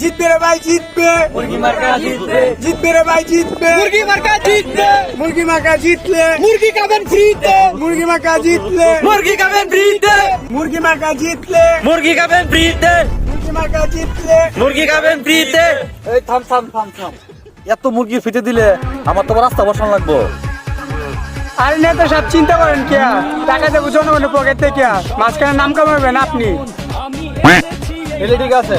জিতবে রে ভাই জিতবে। মুরগি মার্কা জিতবে। জিতবে রে ভাই জিতবে। মুরগি মার্কা জিতবে। মুরগি মার্কা জিতলে। মুরগি খাবেন ফ্রিতে। মুরগি মার্কা জিতলে। মুরগি খাবেন ফ্রিতে। মুরগি মার্কা জিতলে। মুরগি খাবেন ফ্রিতে। মুরগি মার্কা জিতলে। মুরগি খাবেন ফ্রিতে। এই থাম থাম থাম থাম। এত মুরগি ফিটে দিলে আমার তো রাস্তা বসানো লাগবো। আরে নেতা সব চিন্তা করেন কে টাকা দেবো জনগণের পকেট থেকে। মাঝখানে নাম কামাবেন আপনি। ঠিক আছে।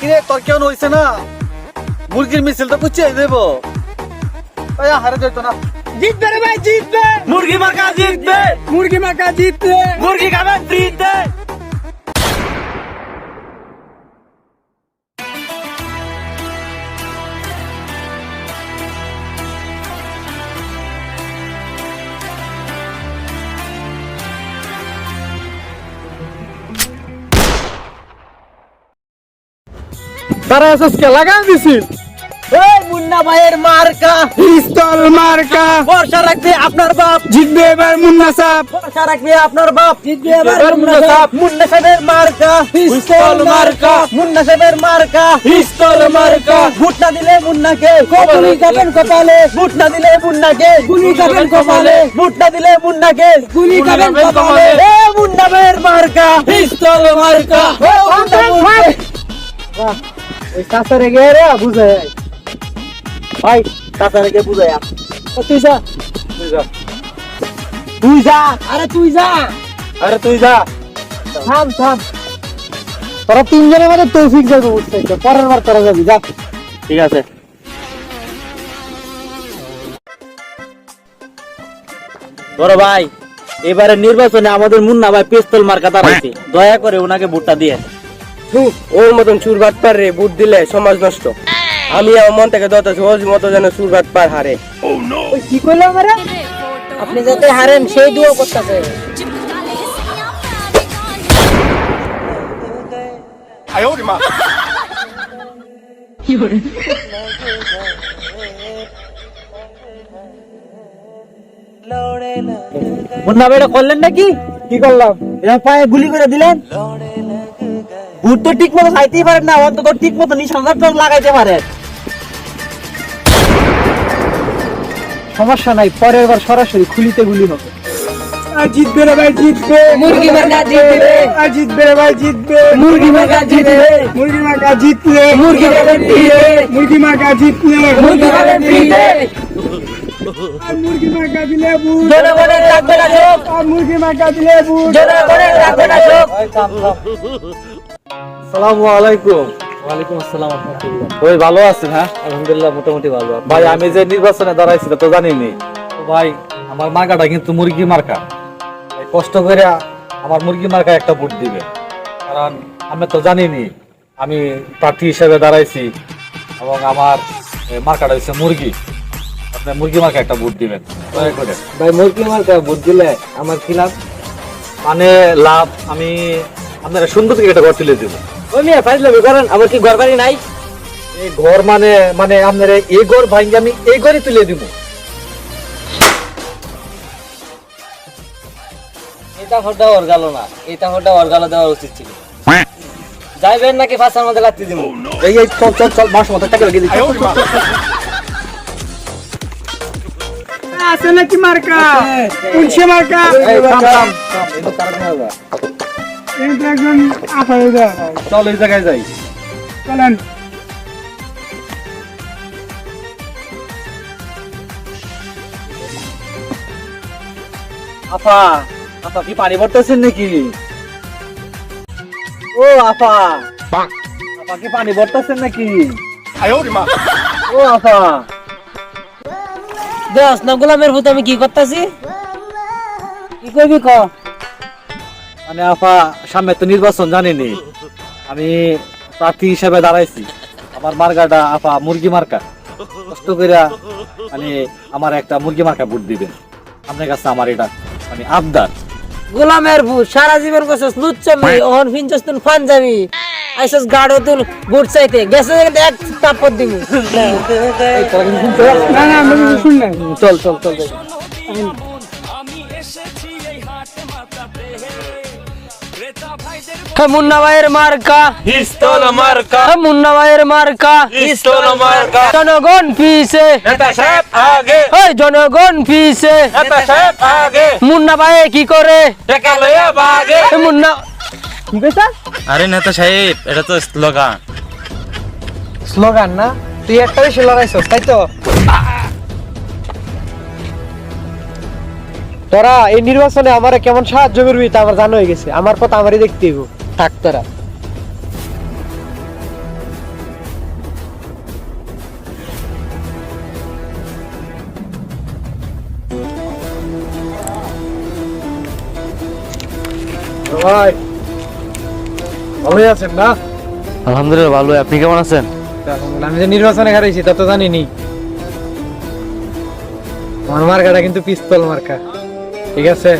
কিরে তোর কেমন হইছে না? মুরগির মিছিল তো বুঝছে দেব। হারে যাইতো না। জিতবে রে ভাই জিতবে। মুরগি মার্কা জিতবে। মুরগি মার্কা জিতবে। মুরগি খাবেন ফ্রিতে। তারা এসএসকে লাগান দিছিল এই মুন্না ভাইয়ের মার্কা। পিস্তল মার্কা। বর্ষা রাখবে আপনার বাপ। জিতবে এবার মুন্না সাপ বর্ষা রাখবে আপনার বাপ। জিতবে এবার মুন্না সাহেব। মুন্না সাহেবের মার্কা। পিস্তল মার্কা। মুন্না সাহেবের মার্কা। পিস্তল মার্কা। ভোট না দিলে মুন্নাকে। গুলি খাবেন কপালে। ভোট না দিলে মুন্নাকে। গুলি খাবেন কপালে। ভোট না দিলে মুন্নাকে। গুলি খাবেন কপালে। এ মুন্না ভাইয়ের মার্কা। পিস্তল মার্কা। ও মুন্না মুন্না ওই গিয়ে রে ভাই বুঝাই তুই যা। তুই যা। তুই যা। আরে তুই যা। আরে তুই যা। থাম থাম। তোরা তিনজনের মধ্যে তৌফিক যাবে বুঝতে পরের বার তোরা যাবি যা। ঠিক আছে। বড় ভাই এবারে নির্বাচনে আমাদের মুন্না ভাই পিস্তল মার্কা দাঁড়াইছে। দয়া করে ওনাকে ভোটটা দিয়ে। ওর মতন সুরবাট পার রে বুট দিলে সমাজ নষ্ট। আমি আমার মন থেকে দত ওর মতো যেন সুরবাট পার হারে। কি করলাম রে আপনি যাতে হারেন সেই দুয়া করতেছে। মুন্না ভাই এটা করলেন নাকি? কি করলাম? এরা পায়ে গুলি করে দিলেন? ভূত তো ঠিক মতো খাইতেই পারেন না অন্তত ঠিক মতো নিশানার তো লাগাইতে পারেন সমস্যা নাই পরের বার সরাসরি খুলিতে গুলি হবে। জিতবে রে ভাই জিতবে। মুরগি মার্কা জিতবে। আর জিতবে রে ভাই জিতবে। মুরগি মার্কা জিতবে। মুরগি মার্কা জিতলে মুরগি মার্কা জিতলে মুরগি খাবেন ফ্রিতে। মুরগি মার্কা দিলে বুঝ জনগণের রাখবে না চোখ মুরগি মার্কা দিলে বুঝ জনগণের রাখবে না চোখ আলাইকুম। ওয়ালাইকুম আসসালাম ওই ভালো আছেন হ্যাঁ? আলহামদুলিল্লাহ মোটামুটি ভালো। ভাই আমি যে নির্বাচনে দাঁড়াইছি তা তো জানিনি। ভাই আমার মার্কাটা কিন্তু মুরগি মার্কা। কষ্ট করে আমার মুরগি মার্কা একটা ভোট দিবে। কারণ আমি তো জানিনি আমি প্রার্থী হিসেবে দাঁড়াইছি এবং আমার মার্কাটা হচ্ছে মুরগি। আপনি মুরগি মার্কা একটা ভোট দিবেন। দয়া করে। ভাই মুরগি মার্কা ভোট দিলে আমার কি লাভ? মানে লাভ আমি আপনারা সুন্দর থেকে একটা ঘর তুলে দেবো। ওই মিয়া ফাইজলামি করেন আমার কি ঘর বাড়ি নাই? এই ঘর মানে মানে আপনার এই ঘর ভাঙ্গে আমি এই ঘরে তুলে দিব। এটা হড্ডা ওর গেল না এটা হড্ডা ওর গেল দেওয়া উচিত ছিল। যাইবেন নাকি ফাঁসার মধ্যে লাগতে দিব? এই এই চল চল চল মাস মতো টাকা লাগিয়ে দিচ্ছি। আছে নাকি মার্কা? মার্কা? এই, তো একজন আপা চল এই জায়গায় যাই। চলেন। আপা আপা কি পানি ভরতেছেন নাকি? ও আপা আপা কি পানি ভরতেছেন নাকি? ও আপা দোস না গোলামের ভূত আমি কি করতেছি? কি কইবি ক? মানে আপা সামনে তো নির্বাচন জানিনি আমি প্রার্থী হিসেবে দাঁড়াইছি। আমার মার্কাটা আপা মুরগি মার্কা। কষ্ট করে মানে আমার একটা মুরগি মার্কা ভোট দিবেন। আপনার কাছে আমার এটা মানে আবদার। গোলামের ভূত সারা জীবন করছস লুচ্চমি ওহন ফিনছস তুন পাঞ্জাবি। আইসস গাড়ো তুন বুট চাইতে। গেছে কিন্তু এক তাপত দিমু না না আমি শুন নাই। চল চল চল। মুন্না ভাইয়ের মার্কা। পিস্তল মার্কা। মুন্না ভাইয়ের মার্কা। পিস্তল মার্কা। জনগণ পিছে নেতা সাহেব আগে। ওই জনগণ পিছে নেতা সাহেব আগে। মুন্না ভাই কি করে? টাকা লইয়া বাগে। এ মুন্না কি কইছা আরে নেতা সাহেব এটা তো স্লোগান। স্লোগান না? তুই একটা বেশি লড়াইছস তাই তো? তোরা এই নির্বাচনে আমার কেমন সাহায্য করবি তা আমার জানা হয়ে গেছে। আমার কথা আমারই দেখতে ভাই ভালোই আছেন না? আলহামদুলিল্লাহ ভালো। আপনি কেমন আছেন? আমি যে নির্বাচনে হারাইছি তা তো জানিনি। আমার মার্কাটা কিন্তু পিস্তল মার্কা। ঠিক আছে?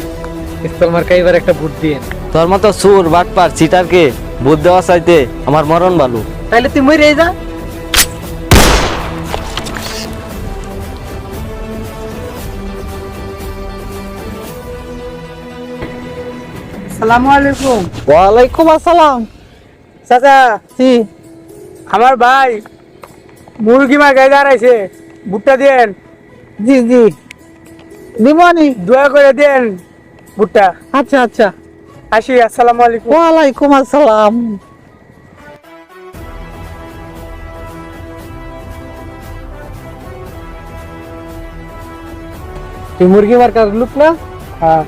পিস্তল মার্কা এবার একটা ভোট দিয়ে তোর মতো সুর বাটপার চিটারকে বুধ দেওয়া চাইতে আমার মরণ ভালো তাইলে তুই মরে যা। সালামু আলাইকুম ওয়ালাইকুম আসসালাম। চাচা জি আমার ভাই মুরগি মার্কায় দাঁড়াইছে ভুট্টা দেন জি জি। দিমনি দয়া করে দেন ভুট্টা। আচ্ছা আচ্ছা। আসি আসসালামু আলাইকুম। ওয়ালাইকুম আসসালাম। তুই মুরগি মার্কার লুক না? হ্যাঁ।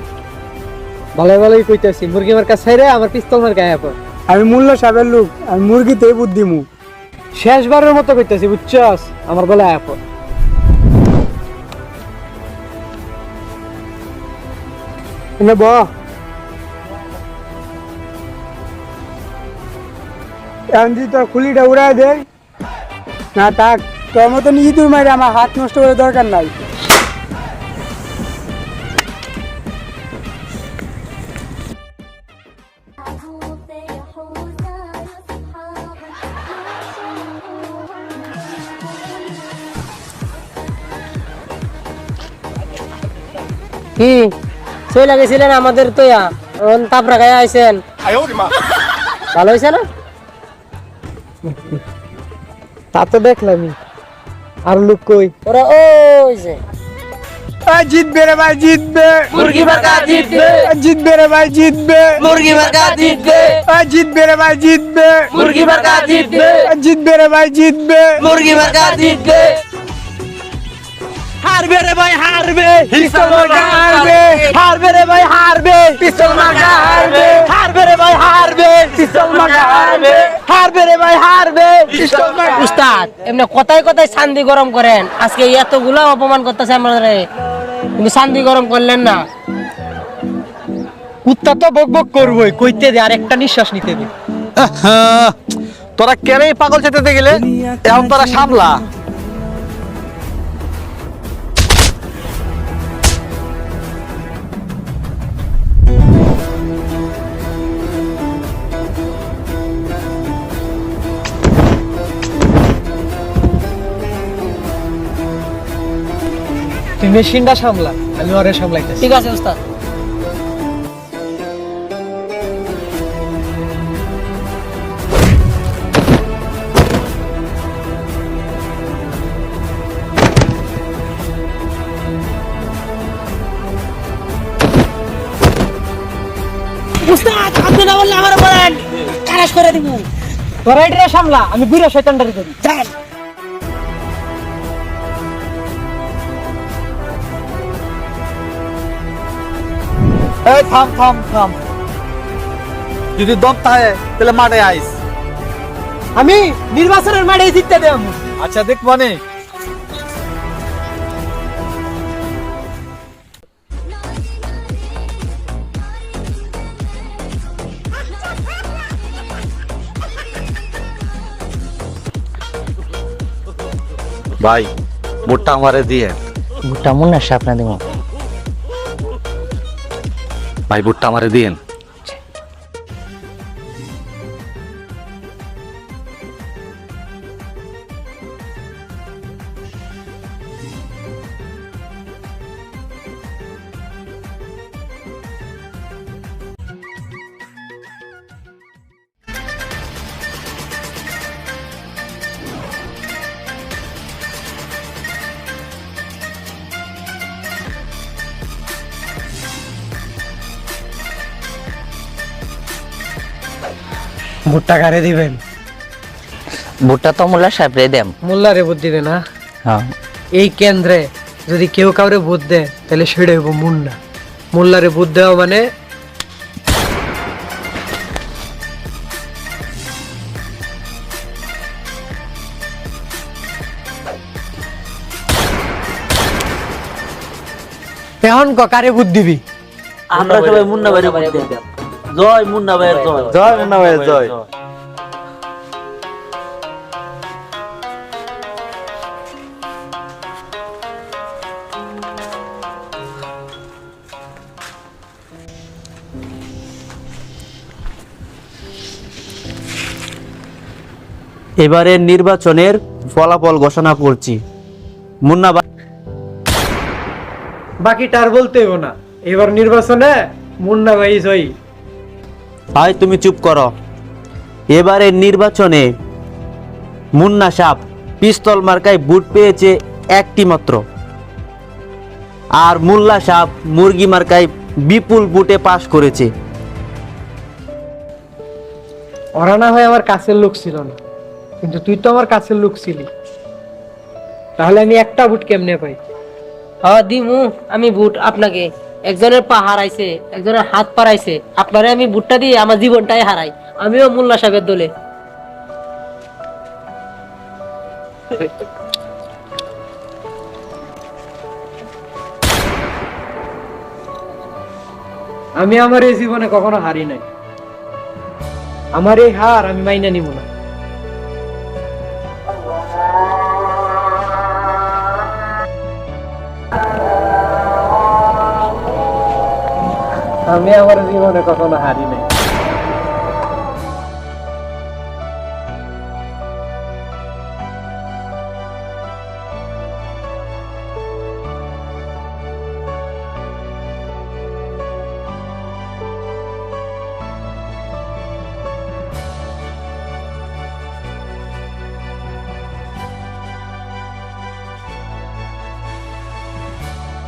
ভালো ভালোই কইতাছি মুরগি মার্কা ছাইরে আমার পিস্তল মার্কা পর আমি মূল্য সাবের লোক আমি মুরগিতে বুদ্ধি মু শেষবারের মতো কইতাছি বুঝছস? আমার গলায় আয়া পর এনে ব এমনি তোর খুলিটা উড়ায় দে। না তাক তোর মতন ইঁদুর মারি আমার হাত নষ্ট করে দরকার নাই। আমাদের তো তাপরা গায়ে আইসেন ভালো হয়েছে না? তা তো দেখলামই। আর লোক কই? ওরা ওই যে। আয় জিতবে রে ভাই জিতবে। মুরগি মার্কা জিতবে। আয় জিতবে রে ভাই জিতবে। মুরগি মার্কা জিতবে। আয় জিতবে রে ভাই জিতবে। মুরগি মার্কা জিতবে। আয় জিতবে রে ভাই জিতবে। মুরগি মার্কা জিতবে। হারবে রে ভাই হারবে। পিস্তল মার্কা হারবে। হারবে রে ভাই হারবে। পিস্তল মার্কা হারবে। হারবে রে ভাই হারবে। পিস্তল মার্কা হারবে। হারবে রে ভাই হারবে। পিস্তল মার্কা উস্তাদ এমনি কথায় কথায় শান্তি গরম করেন। আজকে এতগুলো অপমান করতেছে আমাদের। কিন্তু শান্তি গরম করলেন না। কুত্তা তো বক বক করবই কইতে দে আর একটা নিঃশ্বাস নিতে দে। তোরা কেন পাগল চেতে গেলে? এখন তোরা সামলা। তুই মেশিনটা সামলা আমি ওরে সামলাইতেছি। ঠিক আছে উস্তাদ উস্তাদ আপনি না বললে আমার বলেন কারাস করে দিব তোরা এটা সামলা আমি বুড়া শয়তানটারে করি যান। এই থাম থাম থাম। যদি দম থাকে তাহলে মাঠে আইস। আমি নির্বাচনের মাঠে জিততে দেব। আচ্ছা দেখ মানে। ভাই ভুট্টা আমারে দিয়ে। ভুট্টা মনে আসে আপনাদের মতো ভাই ভোটটা আমারে দিয়েন। ভুট্টা কারে দিবেন? ভুট্টা তো মুল্লা সাপ রে দেম। মোল্লারে ভোট দিবে না? হ্যাঁ। এই কেন্দ্রে যদি কেউ কাউরে ভোট দেয় তাহলে সেটা হইব মুন্না। মোল্লারে ভোট দেওয়া মানে এখন কারে ভোট দিবি। আমরা সবাই মুন্না ভাইয়ের ভোট দেব। জয় মুন্না ভাইয়ের জয়। জয় মুন্না ভাই জয়। এবারের নির্বাচনের ফলাফল ঘোষণা করছি। মুন্না ভাই বাকিটা আর বলতে হইব না। এবার নির্বাচনে মুন্না ভাই জয়ী। ভাই তুমি চুপ করো। এবারের নির্বাচনে মুন্না সাপ পিস্তল মার্কায় বুট পেয়েছে একটি মাত্র। আর মুল্লা সাপ মুরগি মার্কায় বিপুল বুটে পাশ করেছে। ওরা না হয় আমার কাছের লোক ছিল না কিন্তু তুই তো আমার কাছের লোক ছিলি। তাহলে আমি একটা বুট কেমনে পাই? হ্যাঁ দিমু আমি বুট আপনাকে। একজনের পা হারাইছে, একজনের হাত পারাইছে। আপনারে আমি বুটটা দিয়ে আমার জীবনটাই হারাই। আমিও মোল্লা সাহেবের দলে। আমি আমার এই জীবনে কখনো হারি নাই। আমার এই হার আমি মাইনা নিব না। আমি আমার জীবনে কখনো হারি নাই